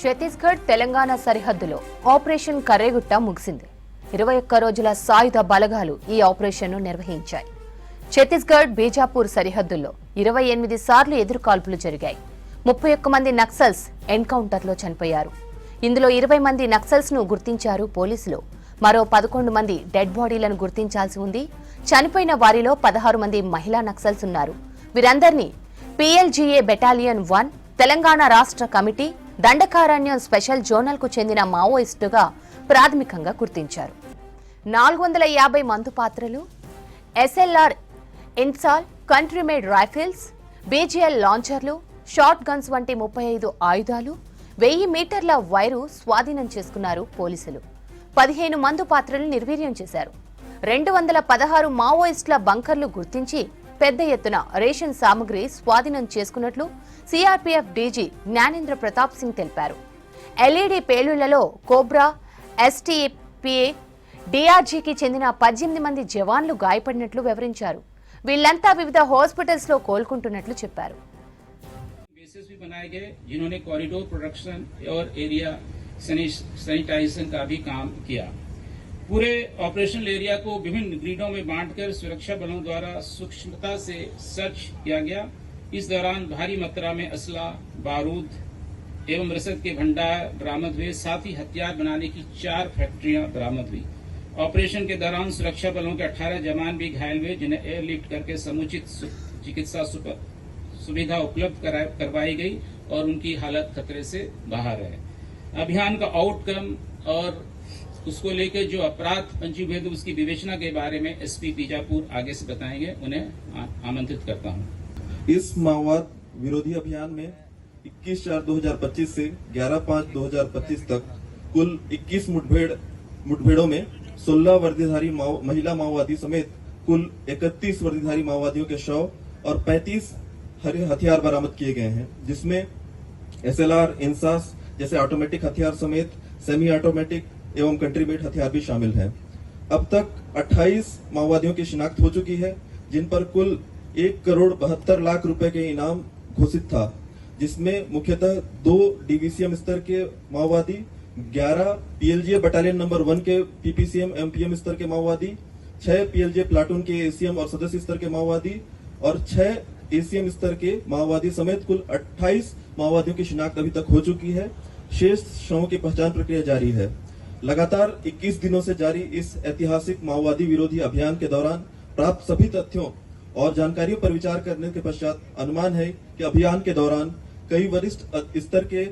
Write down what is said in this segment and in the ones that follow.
ఛత్తీస్గఢ్ తెలంగాణ సరిహద్దులో ఆపరేషన్ కర్రేగుట్ట ముగిసింది. ఇరవై ఒక్క రోజుల సాయుధ బలగాలు ఈ ఆపరేషన్ను నిర్వహించాయి. ఛత్తీస్గఢ్ బీజాపూర్ సరిహద్దుల్లో ఇరవై ఎనిమిది సార్లు ఎదురుకాల్పులు జరిగాయి. ముప్పై ఒక్క మంది నక్సల్స్ ఎన్కౌంటర్లో చనిపోయారు. ఇందులో ఇరవై మంది నక్సల్స్ను గుర్తించారు పోలీసులు. మరో పదకొండు మంది డెడ్ బాడీలను గుర్తించాల్సి ఉంది. చనిపోయిన వారిలో పదహారు మంది మహిళా నక్సల్స్ ఉన్నారు. వీరందరినీ పిఎల్జీఏ బెటాలియన్ వన్ తెలంగాణ రాష్ట్ర కమిటీ దండకారణ్యం స్పెషల్ జోనల్కు చెందిన మావోయిస్టుగా ప్రాథమికంగా గుర్తించారు. నాలుగు వందల యాభై మందు పాత్రలు SLR ఇన్సాల్ country made rifles BGL లాంచర్లు షార్ట్ గన్స్ వంటి ముప్పై ఐదు ఆయుధాలు వెయ్యి మీటర్ల వైరు స్వాధీనం చేసుకున్నారు పోలీసులు. పదిహేను మందు పాత్రలు నిర్వీర్యం చేశారు. రెండు వందల పదహారు మావోయిస్టుల బంకర్లు గుర్తించి పెద్ద ఎత్తున రేషన్ సామగ్రి స్వాధీనం చేసుకున్నట్లు సిఆర్పీఎఫ్ డీజీ జ్ఞానేంద్ర ప్రతాప్ సింగ్ తెలిపారు ఎల్ఈడి పేలుళ్లలో కోబ్రా ఎస్టీపీఏ డీఆర్జీకి చెందిన పద్దెనిమిది మంది జవాన్లు గాయపడినట్లు వివరించారు వీళ్లంతా వివిధ హాస్పిటల్స్ లో కోలుకుంటున్నట్లు చెప్పారు बेसिस भी बनाए गए जिन्होंने कॉरिडोर प्रोडक्शन और एरिया सैनिटाइजेशन का भी काम किया पूरे ऑपरेशनल एरिया को विभिन्न ग्रीडों में बांटकर सुरक्षा बलों द्वारा सूक्ष्मता से सर्च किया गया इस दौरान भारी मात्रा में असला, बारूद एवं रसद के भंडार बरामद हुए। साथ ही हथियार बनाने की चार फैक्ट्रियाँ बरामद हुई। ऑपरेशन के दौरान सुरक्षा बलों के 18 जवान भी घायल हुए, जिन्हें एयरलिफ्ट करके समुचित चिकित्सा सुविधा उपलब्ध करवाई गई और उनकी हालत खतरे से बाहर है। अभियान का आउटकम और उसको लेकर जो अपराध, पंजीभेद, उसकी विवेचना के बारे में एसपी बीजापुर आगे से बताएँगे, उन्हें आमंत्रित करता हूँ। इस माओवाद विरोधी अभियान में 21 चार 2025 से 11 पाँच 2025 तक कुल 21 मुठभेड़, मुठभेड़ों में 16 वर्दीधारी महिला माओवादी समेत कुल 31 वर्दीधारी माओवादियों के शव और 35 हरे, हथियार बरामद किए गए हैं, जिसमें एसएलआर, इंसास जैसे ऑटोमेटिक हथियार समेत सेमी ऑटोमेटिक एवं कंट्री मेड हथियार भी शामिल है। अब तक 28 माओवादियों की शिनाख्त हो चुकी है, जिन पर कुल एक करोड़ बहत्तर लाख रुपए के इनाम घोषित था, जिसमें मुख्यतः दो डीवीसीएम स्तर के माओवादी 11 पीएलजीए बटालियन नंबर वन के पीपीसीएम एमपीएम स्तर के माओवादी, छह पीएलजीए प्लाटून के एसीएम और सदस्य स्तर के माओवादी और छह एसीएम स्तर के माओवादी समेत कुल 28 माओवादियों की शिनाख्त अभी तक हो चुकी है। शेष शवों की पहचान प्रक्रिया जारी है। लगातार 21 दिनों से जारी इस ऐतिहासिक माओवादी विरोधी अभियान के दौरान प्राप्त सभी तथ्यों और जानकारियों पर विचार करने के पश्चात अनुमान है कि अभियान के दौरान कई वरिष्ठ स्तर के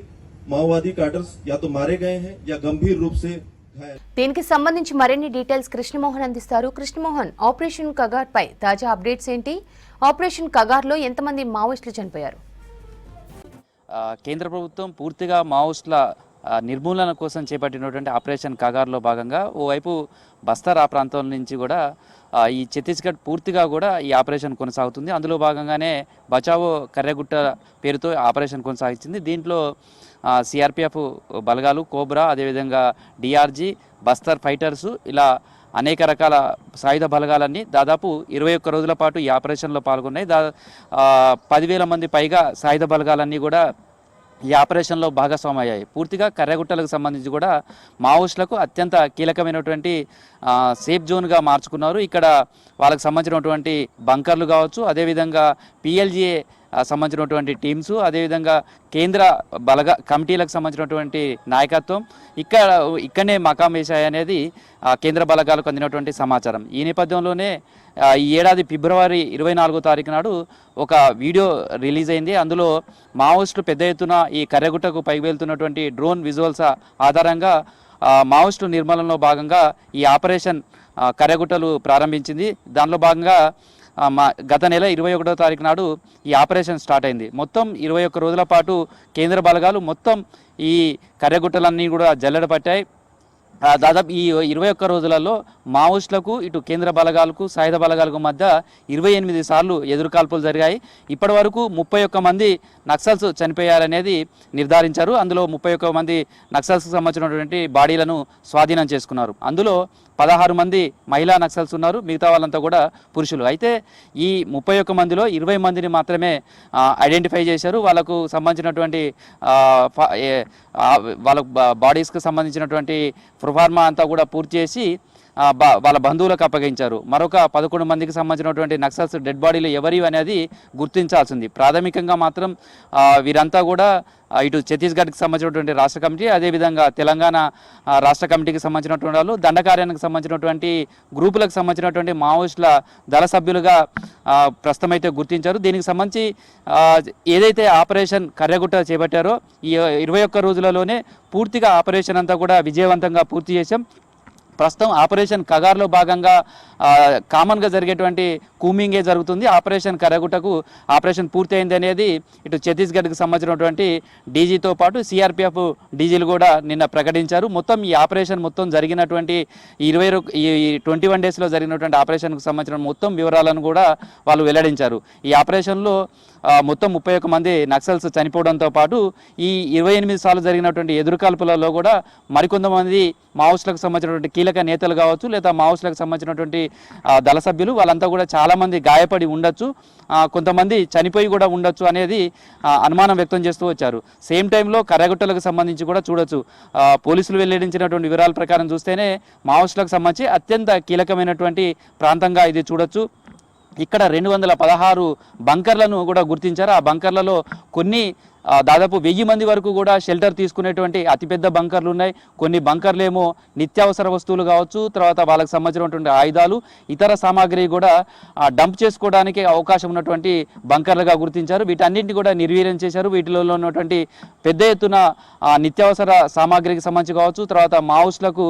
माओवादी कार्डर्स या तो मारे गए हैं या गंभीर रूप से घायल దీనికి సంబంధించి మరిన్ని డీటెయిల్స్ కృష్ణమోహన్ అందిస్తారు కృష్ణమోహన్ ఆపరేషన్ కగార్ పై తాజా అప్డేట్స్ ఏంటి ఆపరేషన్ కగార్ లో ఎంతమంది మావోయిస్టులు చనిపోయారు ఆ, కేంద్ర ప్రభుత్వం పూర్తిగా మావోయిస్టుల ఆ, నిర్మూలన కోసం చేపట్టినటువంటి ఆపరేషన్ కగార్లో భాగంగా ఓవైపు బస్తర్ ఆ ప్రాంతం నుంచి కూడా ఈ ఛత్తీస్గఢ్ పూర్తిగా కూడా ఈ ఆపరేషన్ కొనసాగుతుంది. అందులో భాగంగానే బచావో కర్రెగుట్ట పేరుతో ఆపరేషన్ కొనసాగించింది. దీంట్లో సిఆర్పిఎఫ్ బలగాలు కోబ్రా అదేవిధంగా డిఆర్జీ బస్తర్ ఫైటర్స్ ఇలా అనేక రకాల సాయుధ బలగాలన్నీ దాదాపు ఇరవై ఒక్క రోజుల పాటు ఈ ఆపరేషన్లో పాల్గొన్నాయి. దా పదివేల మంది పైగా సాయుధ బలగాలన్నీ కూడా ఈ ఆపరేషన్లో భాగస్వామయ్యాయి. పూర్తిగా కర్రగుట్టలకు సంబంధించి కూడా మావోయిస్టులకు అత్యంత కీలకమైనటువంటి సేఫ్ జోన్గా మార్చుకున్నారు. ఇక్కడ వాళ్ళకి సంబంధించినటువంటి బంకర్లు కావచ్చు అదేవిధంగా పిఎల్జీఏ సంబంధించినటువంటి టీమ్స్ అదేవిధంగా కేంద్ర బలగ కమిటీలకు సంబంధించినటువంటి నాయకత్వం. ఇక్కడ ఇక్కడనే మకాం వేశాయి అనేది కేంద్ర బలగాలకు అందినటువంటి సమాచారం. ఈ నేపథ్యంలోనే ఈ ఏడాది ఫిబ్రవరి ఇరవై నాలుగో తారీఖు నాడు ఒక వీడియో రిలీజ్ అయింది. అందులో మావోయిస్టులు పెద్ద ఎత్తున ఈ కర్రగుట్టకు పైకి వెళ్తున్నటువంటి డ్రోన్ విజువల్స్ ఆధారంగా ఆ, మావోయిస్టుల నిర్మూలనలో భాగంగా ఈ ఆపరేషన్ కర్రగుట్టలు ప్రారంభించింది. దానిలో భాగంగా మా గత నెల ఇరవై ఒకటో తారీఖు నాడు ఈ ఆపరేషన్ స్టార్ట్ అయింది. మొత్తం ఇరవై ఒక్క రోజుల పాటు కేంద్ర బలగాలు మొత్తం ఈ కర్రగుట్టలన్నీ కూడా జల్లెడ పట్టాయి. దాదాపు ఈ ఇరవై ఒక్క రోజులలో మావోయిస్టులకు ఇటు కేంద్ర బలగాలకు సాయుధ బలగాలకు మధ్య ఇరవై ఎనిమిది సార్లు ఎదురుకాల్పులు జరిగాయి. ఇప్పటి వరకు ముప్పై ఒక్క మంది నక్సల్స్ చనిపోయారనేది నిర్ధారించారు. అందులో ముప్పై ఒక్క మంది నక్సల్స్కి సంబంధించినటువంటి బాడీలను స్వాధీనం చేసుకున్నారు. అందులో పదహారు మంది మహిళా నక్సల్స్ ఉన్నారు. మిగతా వాళ్ళంతా కూడా పురుషులు. అయితే ఈ ముప్పై ఒక్క మందిలో ఇరవై మందిని మాత్రమే ఐడెంటిఫై చేశారు. వాళ్ళకు సంబంధించినటువంటి వాళ్ళ బాడీస్కి సంబంధించినటువంటి ప్రొఫార్మా అంతా కూడా పూర్తి చేసి వాళ్ళ బంధువులకు అప్పగించారు. మరొక పదకొండు మందికి సంబంధించినటువంటి నక్సల్స్ డెడ్ బాడీలు ఎవరి అనేది గుర్తించాల్సింది. ప్రాథమికంగా మాత్రం వీరంతా కూడా ఇటు ఛత్తీస్గఢ్కి సంబంధించినటువంటి రాష్ట్ర కమిటీ అదేవిధంగా తెలంగాణ రాష్ట్ర కమిటీకి సంబంధించినటువంటి వాళ్ళు దండకార్యానికి సంబంధించినటువంటి గ్రూపులకు సంబంధించినటువంటి మావోయిస్టుల దళ సభ్యులుగా ప్రస్తుతమైతే గుర్తించారు. దీనికి సంబంధించి ఏదైతే ఆపరేషన్ కర్రగుట్ట చేపట్టారో ఈ ఇరవై ఒక్క రోజులలోనే పూర్తిగా ఆపరేషన్ అంతా కూడా విజయవంతంగా పూర్తి చేశాం. ప్రస్తుతం ఆపరేషన్ కగార్లో భాగంగా కామన్గా జరిగేటువంటి కూమింగే జరుగుతుంది. ఆపరేషన్ కరగుటకు ఆపరేషన్ పూర్తయింది అనేది ఇటు ఛత్తీస్గఢ్కి సంబంధించినటువంటి డీజీతో పాటు సిఆర్పిఎఫ్ డీజీలు కూడా నిన్న ప్రకటించారు. మొత్తం ఈ ఆపరేషన్ మొత్తం జరిగినటువంటి ఇరవై ఈ ట్వంటీ వన్ డేస్లో జరిగినటువంటి ఆపరేషన్కు సంబంధించిన మొత్తం వివరాలను కూడా వాళ్ళు వెల్లడించారు. ఈ ఆపరేషన్లో మొత్తం ముప్పై ఒక్క మంది నక్సల్స్ చనిపోవడంతో పాటు ఈ ఇరవై ఎనిమిది సార్లు జరిగినటువంటి ఎదురుకాల్పులలో కూడా మరికొంతమంది మావోస్టులకు సంబంధించినటువంటి కీలక కీలక నేతలు కావచ్చు లేదా మావోస్లకు సంబంధించినటువంటి దళ సభ్యులు వాళ్ళంతా కూడా చాలామంది గాయపడి ఉండొచ్చు. కొంతమంది చనిపోయి కూడా ఉండొచ్చు అనేది అనుమానం వ్యక్తం చేస్తూ వచ్చారు. సేమ్ టైంలో కర్రగుట్టలకు సంబంధించి కూడా చూడొచ్చు. పోలీసులు వెల్లడించినటువంటి వివరాల ప్రకారం చూస్తేనే మావోయిస్టులకు సంబంధించి అత్యంత కీలకమైనటువంటి ప్రాంతంగా ఇది చూడొచ్చు. ఇక్కడ రెండు వందల పదహారు బంకర్లను కూడా గుర్తించారు. ఆ బంకర్లలో కొన్ని దాదాపు వెయ్యి మంది వరకు కూడా షెల్టర్ తీసుకునేటువంటి అతిపెద్ద బంకర్లు ఉన్నాయి. కొన్ని బంకర్లు ఏమో నిత్యావసర వస్తువులు కావచ్చు తర్వాత వాళ్ళకి సంబంధించినటువంటి ఆయుధాలు ఇతర సామాగ్రి కూడా డంప్ చేసుకోవడానికి అవకాశం ఉన్నటువంటి బంకర్లుగా గుర్తించారు. వీటన్నింటినీ కూడా నిర్వీర్యం చేశారు. వీటిలో ఉన్నటువంటి పెద్ద ఎత్తున నిత్యావసర సామాగ్రికి సంబంధించి కావచ్చు తర్వాత మావోయిస్టులకు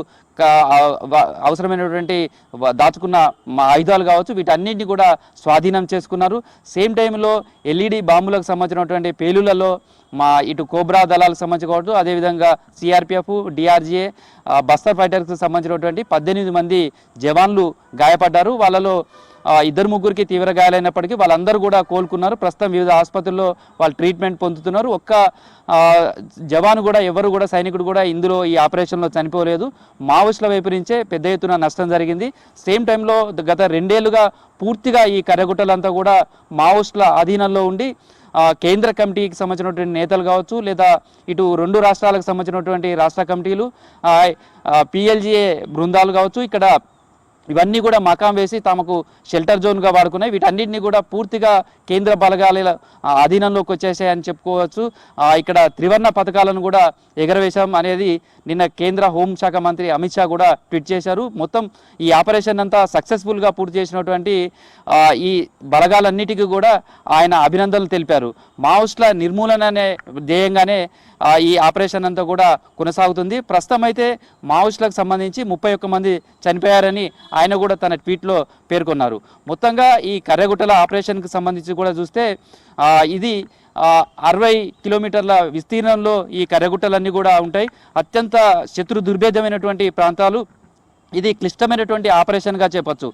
అవసరమైనటువంటి దాచుకున్న మా ఆయుధాలు కావచ్చు వీటన్నింటినీ కూడా స్వాధీనం చేసుకున్నారు. సేమ్ టైంలో ఎల్ఈడి బాంబులకు సంబంధించినటువంటి పేలులలో మా ఇటు కోబ్రా దళాలకు సంబంధించి కావచ్చు అదేవిధంగా సిఆర్పిఎఫ్ డిఆర్జీఏ బస్తర్ ఫైటర్స్కి సంబంధించినటువంటి పద్దెనిమిది మంది జవాన్లు గాయపడ్డారు. వాళ్ళలో ఇద్దరు ముగ్గురికి తీవ్ర గాయాలైనప్పటికీ వాళ్ళందరూ కూడా కోలుకున్నారు. ప్రస్తుతం వివిధ ఆసుపత్రుల్లో వాళ్ళు ట్రీట్మెంట్ పొందుతున్నారు. ఒక్క జవాను కూడా ఎవరు కూడా సైనికుడు కూడా ఇందులో ఈ ఆపరేషన్లో చనిపోలేదు. మావోయిస్టుల వైపు నుంచే పెద్ద ఎత్తున నష్టం జరిగింది. సేమ్ టైంలో గత రెండేళ్ళుగా పూర్తిగా ఈ కర్రగుట్టలంతా కూడా మావోయిస్టుల అధీనంలో ఉండి కేంద్ర కమిటీకి సంబంధించినటువంటి నేతలు కావచ్చు లేదా ఇటు రెండు రాష్ట్రాలకు సంబంధించినటువంటి రాష్ట్ర కమిటీలు పిఎల్జీఏ బృందాలు కావచ్చు ఇక్కడ ఇవన్నీ కూడా మకాం వేసి తమకు షెల్టర్ జోన్గా వాడుకున్నాయి. వీటన్నిటిని కూడా పూర్తిగా కేంద్ర బలగాల అధీనంలోకి వచ్చేసాయని చెప్పుకోవచ్చు. ఇక్కడ త్రివర్ణ పథకాలను కూడా ఎగరవేశాం అనేది నిన్న కేంద్ర హోంశాఖ మంత్రి అమిత్ షా కూడా ట్వీట్ చేశారు. మొత్తం ఈ ఆపరేషన్ అంతా సక్సెస్ఫుల్గా పూర్తి చేసినటువంటి ఈ బలగాలన్నిటికీ కూడా ఆయన అభినందనలు తెలిపారు. మావోస్ట్ల నిర్మూలన అనే ధ్యేయంగానే ఈ ఆపరేషన్ అంతా కూడా కొనసాగుతుంది. ప్రస్తుతం అయితే మావోస్టులకు సంబంధించి ముప్పై ఒక్క మంది చనిపోయారని ఆయన కూడా తన ట్వీట్లో పేర్కొన్నారు. మొత్తంగా ఈ కర్రగుట్టల ఆపరేషన్కి సంబంధించి కూడా చూస్తే ఇది అరవై కిలోమీటర్ల విస్తీర్ణంలో ఈ కర్రగుట్టలన్నీ కూడా ఉంటాయి. అత్యంత శత్రు దుర్భేదమైనటువంటి ప్రాంతాలు. ఇది క్లిష్టమైనటువంటి ఆపరేషన్గా చెప్పొచ్చు.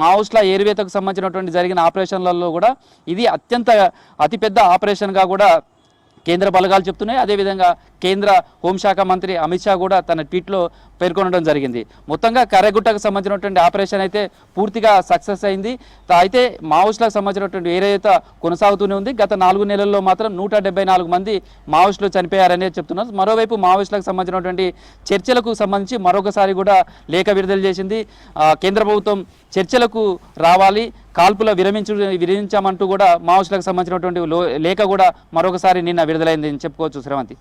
మావుస్ల ఈ ఏరివేతకు సంబంధించినటువంటి జరిగిన ఆపరేషన్లలో కూడా ఇది అత్యంత అతిపెద్ద ఆపరేషన్గా కూడా కేంద్ర బలగాలు చెప్తున్నాయి. అదేవిధంగా కేంద్ర హోంశాఖ మంత్రి అమిత్ షా కూడా తన ట్వీట్లో పేర్కొనడం జరిగింది. మొత్తంగా కర్రగుట్టకు సంబంధించినటువంటి ఆపరేషన్ అయితే పూర్తిగా సక్సెస్ అయింది. అయితే మావోయిస్టులకు సంబంధించినటువంటి ఏరైతే కొనసాగుతూనే ఉంది. గత నాలుగు నెలల్లో మాత్రం నూట నాలుగు మంది మావోయిస్టులు చనిపోయారనే చెప్తున్నారు. మరోవైపు మావోయిస్టులకు సంబంధించినటువంటి చర్చలకు సంబంధించి మరొకసారి కూడా లేఖ విడుదల చేసింది. కేంద్ర ప్రభుత్వం చర్చలకు రావాలి. కాల్పుల విరమించు విరమించామంటూ కూడా మావోయిస్టులకు సంబంధించినటువంటి లేఖ కూడా మరొకసారి నిన్న విడుదలైంది అని చెప్పుకోవచ్చు శ్రవంతి.